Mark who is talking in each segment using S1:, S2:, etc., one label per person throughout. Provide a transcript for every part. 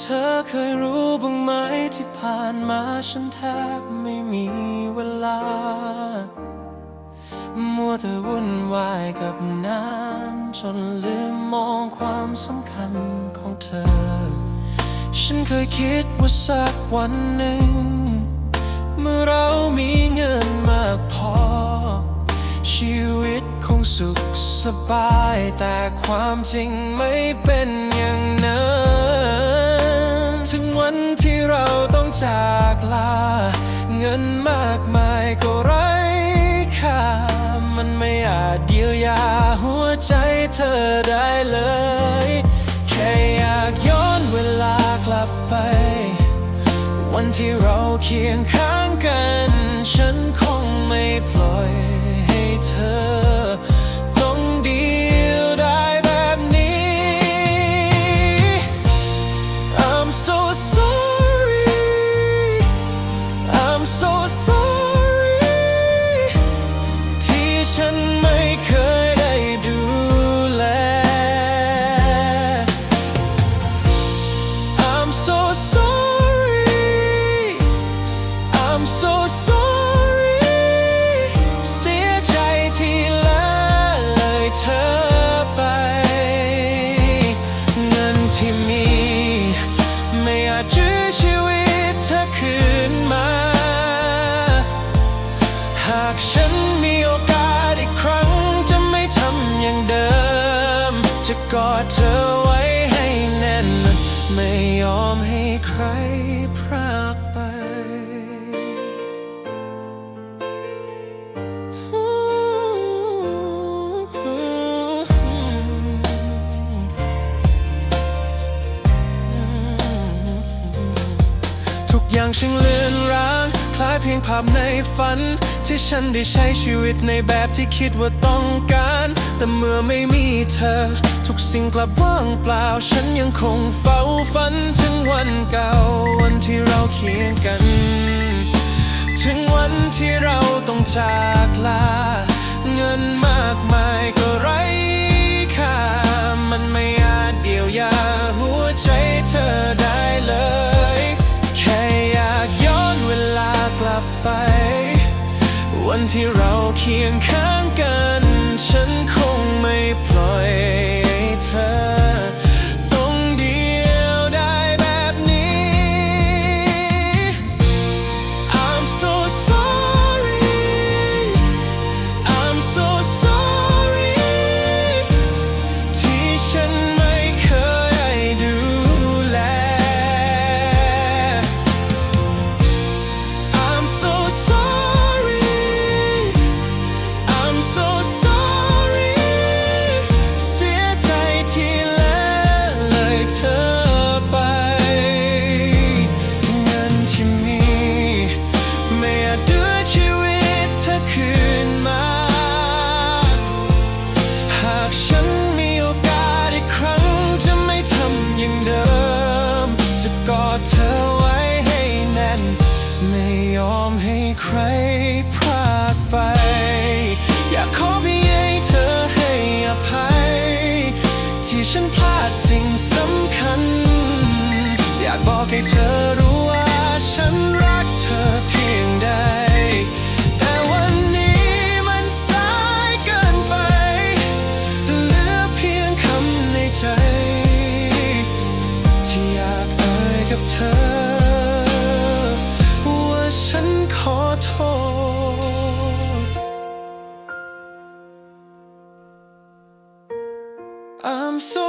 S1: เธอเคยรู้บ้างไหมที่ผ่านมาฉันแทบไม่มีเวลา มัวแต่วุ่นวายกับงานจนลืมมองความสำคัญของเธอ ฉันเคยคิดว่าสักวันหนึ่ง เมื่อเรามีเงินมากพอ ชีวิตคงสุขสบายแต่ความจริงไม่เป็นอย่างนั้น ถึงวันที่เราต้องจากลา เงินมากมายก็ไร้ค่า มันไม่อาจเยียวยาหัวใจเธอได้เลย แค่อยากย้อนเวลากลับไป วันที่เราเคียงข้างกัน ฉันคงไม่ปล่อยให้เธอ อดเธอไว้ให้แน่น ไม่ยอมให้ใครพรากไปทุกอย่างช่างเลือนรา คล้ายเพียงภาพในฝัน ที่ฉันได้ใช้ชีวิตในแบบที่คิดว่าต้องการ แต่เมื่อไม่มีเธอ ทุกสิ่งกลับว่างเปล่า ฉันยังคงเฝ้าฝันถึงวันเก่าวันที่เราเคียงกัน ที่เราเคียงข้าง ไม่ยอมให้ใครพลาดไป อยากขอเพียงให้เธอให้อภัย ที่ฉันพลาดสิ่งสำคัญ อยากบอกให้เธอ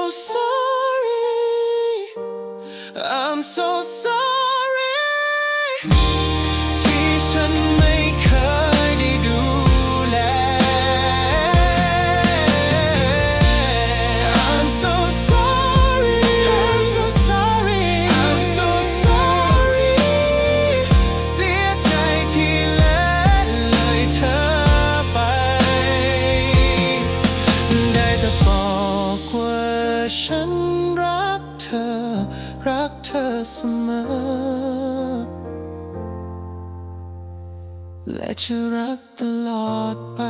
S1: so sorry. I'm so sorry รักเธอเสมอ และจะรักตลอดไป